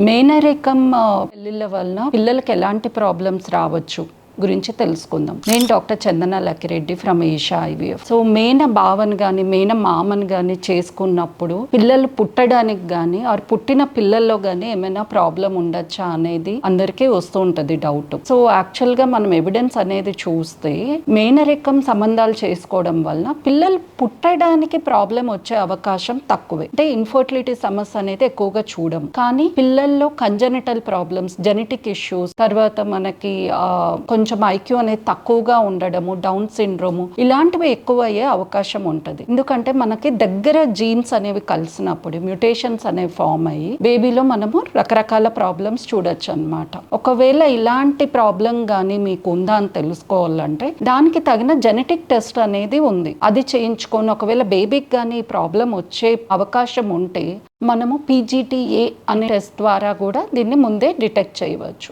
మేనరికం పిల్లల వలన పిల్లలకి ఎలాంటి ప్రాబ్లమ్స్ రావచ్చు? గురించి తెలుసుకుందాం. నేను doctor Chandana Lakkireddy from Eesha IVF so మేన భావన్ గాని మేన మామన్ గాని చేసుకున్నప్పుడు పిల్లలు పుట్టడానికి గాని ఆరు పుట్టిన పిల్లల్లో గాని ఏమైనా ప్రాబ్లం ఉండొచ్చా అనేది అందరికీ వస్తూ ఉంటది డౌట్ సో యాక్చువల్గా మనం ఎవిడెన్స్ అనేది చూస్తే మేనరికం సంబంధాలు చేసుకోవడం వలన పిల్లలు పుట్టడానికి ప్రాబ్లం వచ్చే అవకాశం తక్కువే. అంటే ఇన్ఫర్టిలిటీ సమస్య అనేది ఎక్కువగా చూడం. కానీ పిల్లల్లో కంజనిటల్ ప్రాబ్లమ్స్ జెనెటిక్ ఇష్యూస్ తర్వాత మనకి కొంచెం కొంచెం ఐక్యూ అనేది తక్కువగా ఉండడము డౌన్ సిండ్రోము ఇలాంటివి ఎక్కువ అయ్యే అవకాశం ఉంటుంది. ఎందుకంటే మనకి దగ్గర జీన్స్ అనేవి కలిసినప్పుడు మ్యూటేషన్స్ అనేవి ఫామ్ అయ్యి బేబీలో మనము రకరకాల ప్రాబ్లమ్స్ చూడొచ్చు అన్నమాట ఒకవేళ ఇలాంటి ప్రాబ్లం కానీ మీకు ఉందా అని తెలుసుకోవాలంటే దానికి తగిన జెనెటిక్ టెస్ట్ అనేది ఉంది. అది చేయించుకొని ఒకవేళ బేబీకి కానీ ఈ ప్రాబ్లం వచ్చే అవకాశం ఉంటే మనము పీజీటీఏ అనే టెస్ట్ ద్వారా కూడా దీన్ని ముందే డిటెక్ట్ చేయవచ్చు.